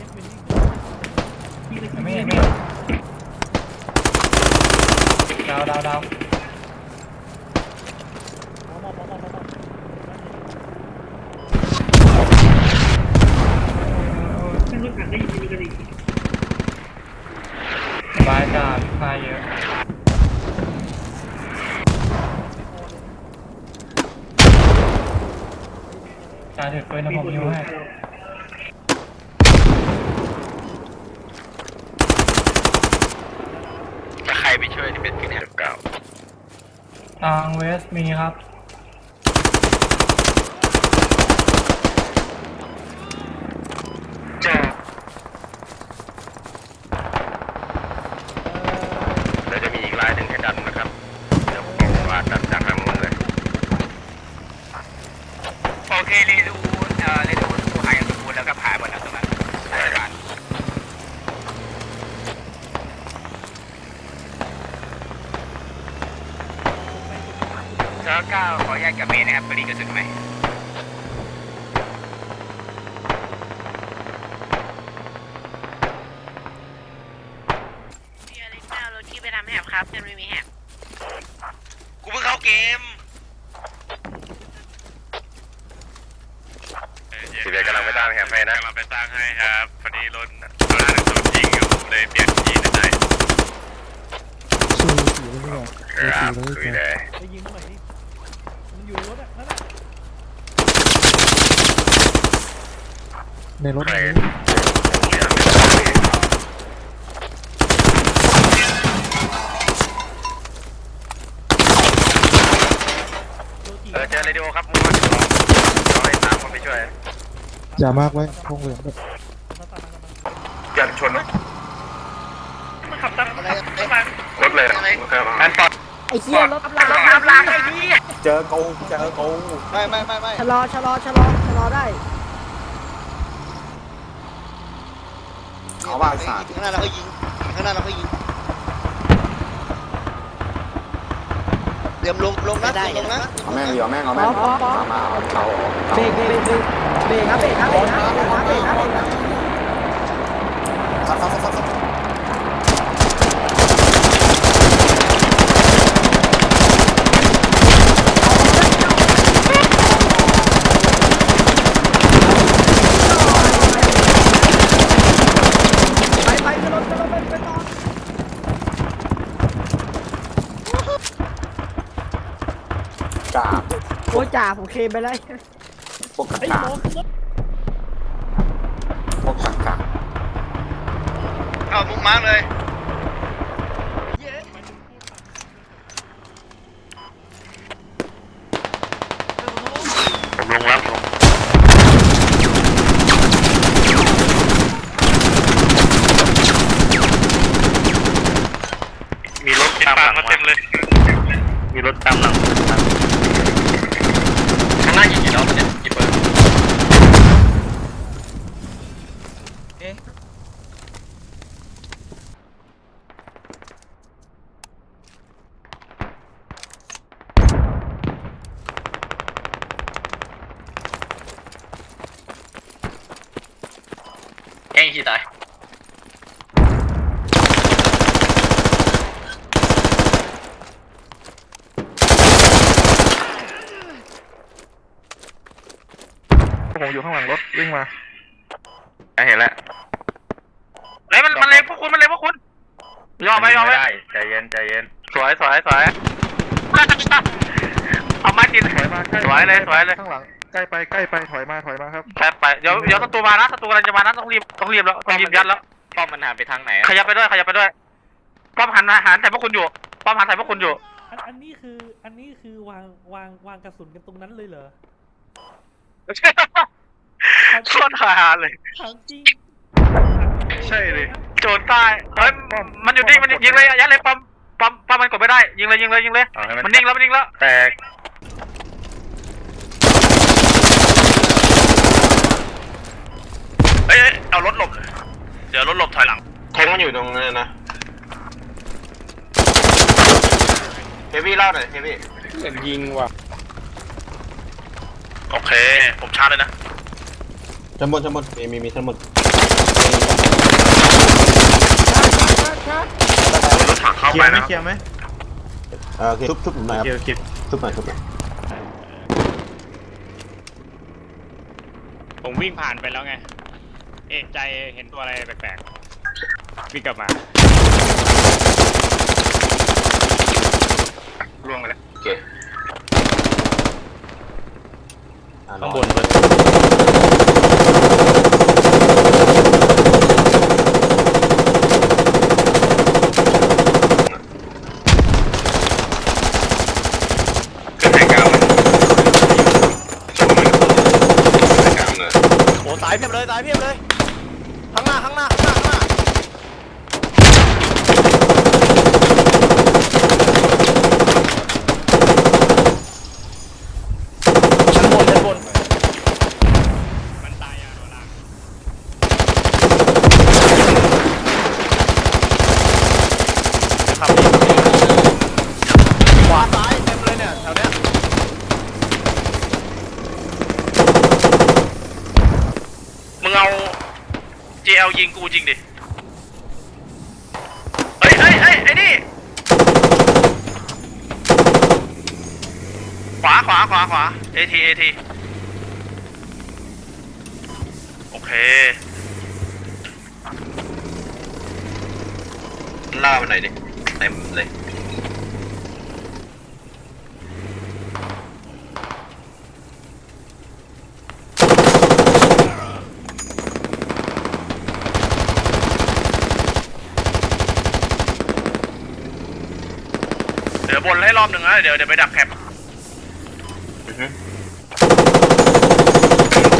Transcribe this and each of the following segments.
ไม่เห็นไม่เห็นดาวดาวดาวขึ้นรถถังได้ยินมีกันอีกสบายจ้าพายเยอะจ่าถือปืนนะผมยูให้ ถ้าใครไปช่วยที่เป็นขึ้นแถวเก่า ทางเวสมีครับ จ้าเดี๋ยวจะมีอีกลายหนึ่งให้ดันนะครับ เดี๋ยวผมบอกว่าดันจากทางนู้นเลย โอเคเรดูเอ่อเรดูดูหายอย่างสมบูรณ์แล้วก็ผ่านหมดแล้วตรงนั้นสถานการณ์เซอร์เก้าขอแยกกับเมย์นะครับพอดีกระสุนไหมพี่อเล็กซ์เอารถที่ไปทำแฮบครับยังไม่มีแฮบกูเพิ่งเข้าเกมสิบเอ็ดกำลังไปตั้งแคมป์ให้นะกำลังไปตั้งให้ครับพอดีรถรถหน้าหนึ่งโดนยิงอยู่เลยเปลี่ยนยีนได้ครับคุยเลยไปยิงหน่อยดิมันอยู่ในรถอะนั่นแหละ ในรถใครนี้เออเจอเรดิโอครับมูนเราให้ตามคนไปช่วยอย่ามากไว้วงเหลืองแบบอย่าชนมันขับตามขับตามมารถเลยอันปอดไอ้เหี้ยรถลางรถลางไอ้เหี้ยเจอกูเจอกูไม่ไม่ไม่ไม่ชะลอชะลอชะลอชะลอได้ เขาว่าสาดข้างหน้าเราก็ยิงข้างหน้าเราก็ยิงเตรียมลงลงนะเตรียมลงนะเอาแม่งเดี๋ยวแม่งเอาแม่งมามาเอาเขาเบรกเบรกเบรกเบรกครับเบรกครับเบรกครับเบรกครับเบรกครับเบรกครับซับซับซับซับ ไปไปขึ้นรถขึ้นรถไปไปต่อ กาบ โอ้ยจ่าผมเคลมไปเลยพวกกาไอ้กาหมอขึ้นรถพวกกากาเอามุกมาร์กเลยผมลงแล้วลงมีรถติดตามหปาลักงมาเต็มเลย มีรถตามหลังข้าางหน้ายิงกี่ดอกเนี่ยกี่เปิดเองขี่ตาย อยู่ข้างหลังรถวิ่งมาเห็นแล้วเฮ้ยมันมันเล็งพวกคุณมันเล็งพวกคุณ ยอมไหมยอมไหมได้ใจเย็นใจเย็นสวยสวยสวยเอามากิน ถอยมาใกล้สวยเลยสวยเลย ข้างหลังใกล้ไปใกล้ไปถอยมาถอยมาครับไปไปเดี๋ยวเดี๋ยวศัตรูมานะศัตรูกำลังจะมานะต้องรีบต้องรีบแล้วต้องรีบยัดแล้ว ป้อมมันหันไปทางไหนขยับไปด้วยขยับไปด้วยป้อมหันหันใส่พวกคุณอยู่ป้อมหันใส่พวกคุณอยู่ อันอันนี้คืออันนี้คือวางวางวางกระสุนกันตรงนั้นเลยเหรอ โคตรหาเลย ถามจริงใช่เลย โจรใต้เฮ้ยมันอยู่นิ่งมันยิงเลยยัดเลยป้อมป้อมป้อมมันกดไม่ได้ ยิงเลยยิงเลยยิงเลย เอาให้มันมันนิ่งแล้วมันนิ่งแล้ว แตกเอ้ยเอารถหลบ เดี๋ยวรถหลบถอยหลัง แทงมันอยู่ตรงนั้นนะเฮฟวี่เล่าหน่อยเฮฟวี่ยิงว่ะ โอเค ผมชาร์จเลยนะ ชั้นบนชั้นบนมีมีมีชั้นบนเขี่ยร์ไหมเคลียร์ไหมเออโอเคทุบทุบผมหน่อยครับร์เคลียร์ทุบหน่อยทุบหน่อยผมวิ่งผ่านไปแล้วไง เอกใจเห็นตัวอะไรแปลกๆวิ่งกลับมาร่วงไปแล้วโอเคข้างบนเลยายเพียบเลยตายเพียบเลยข้างหน้าข้างหน้าข้างหน้าข้างหน้า ชั้นบนชั้นบน มันตายอะโดนลาก ขับดี ขวาซ้ายเต็มเลยเนี่ยแถวเนี้ย มึงเอา JL ยิงกูจริงดิ เฮ้ยเฮ้ยเฮ้ยไอ้นี่ ขวาขวาขวาขวา AT AT โอเคล่ามันหน่อยดิเต็มเลย เดี๋ ยวบนให้รอบหนึ่งนะเดี๋ยวเดี๋ยวไปดักแคป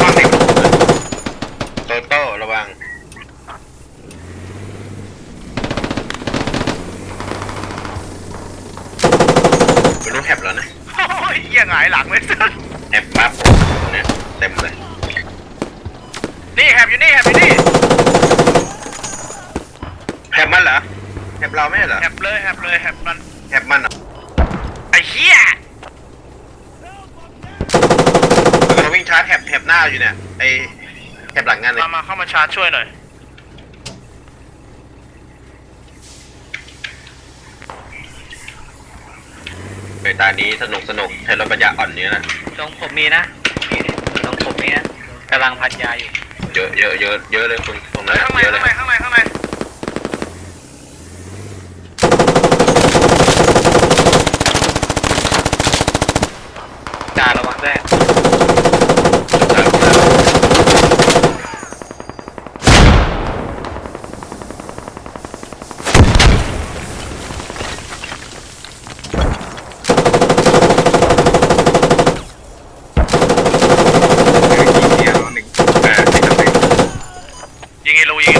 ความเด็กโตโต้ระวังไม่รู้แคปแล้วนะโอ้ยเหี้ยหงายหลังเลยแคปปั๊บเนี่ยเต็มเลยนี่แคปอยู่นี่แคปอยู่นี่แคปมันเหรอแคปเราไม่ใช่เหรอแคปเลยแคปเลยแคปมันแคปมันเหรอไอ้ เหี้ยเราวิ่งชาร์จแคปแคปหน้าอยู่เนี่ยไอ้แคปหลังงานเลยมามาเข้ามาชาร์จช่วยหน่อยเวตานี้สนุกสนุกใช้รถปัญญาอ่อนเนี้ยนะตรงผมมีนะตรงผมมีนะกำลังพันยาอยู่เยอะเยอะเยอะเยอะเลยคุณตรงนั้นเยอะเลยข้างในข้างใน จ่าระวังด้วย ยิงไอ้รูยิง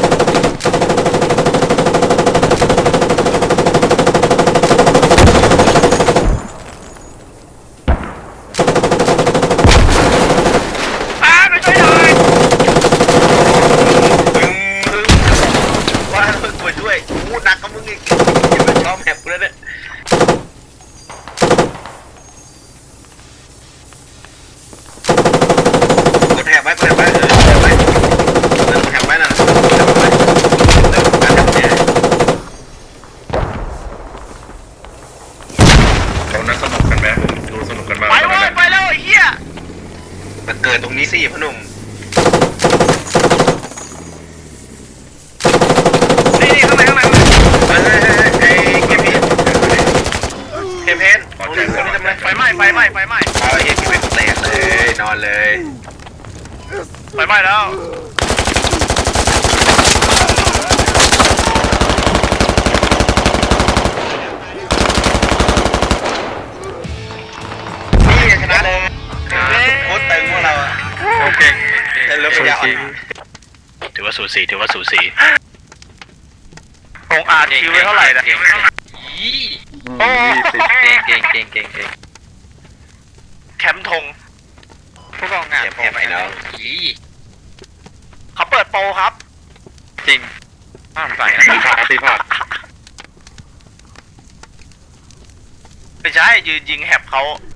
อ่าไปช่วยหน่อยว่ามึงมาช่วยกูหนักกับมึงอีกยังไม่พร้อมแหบกูแล้วเนี่ยกดแถบไว้กดแถบไว้เออแถบไว้นั่นแถบไว้นั่นแถบไว้เริ่มการแถบเนี่ยเขาน่าสนุกกันไหมดูสนุกกันมากไปเว้ยไปแล้วไอ้เหี้ยมันเกิดตรงนี้สิพ่อหนุ่มนี่นี่ข้างในข้างในข้างในเฮ้ยเฮ้ยเฮ้ยไอ้เกมเพนเกมเพนตรงนี้ตรงนี้ทำไรไฟไหม้ไฟไหม้ไฟไหม้เอาไอ้เหี้ยเกมเพนแตกเลยนอนเลยไฟไหม้แล้ว ว่าสูสีถือว่าสูสีองอาจคิวไว้เท่าไหร่นะโอ้เก่งเก่งเก่งเก่งเก่งแคมป์ธงผู้กองงานเดี๋ยวผมไปแล้วอีเขาเปิดโปรครับ จริงห้ามใส่นะตีผักตีผักไม่ใช่ยืนยิงแหบเขา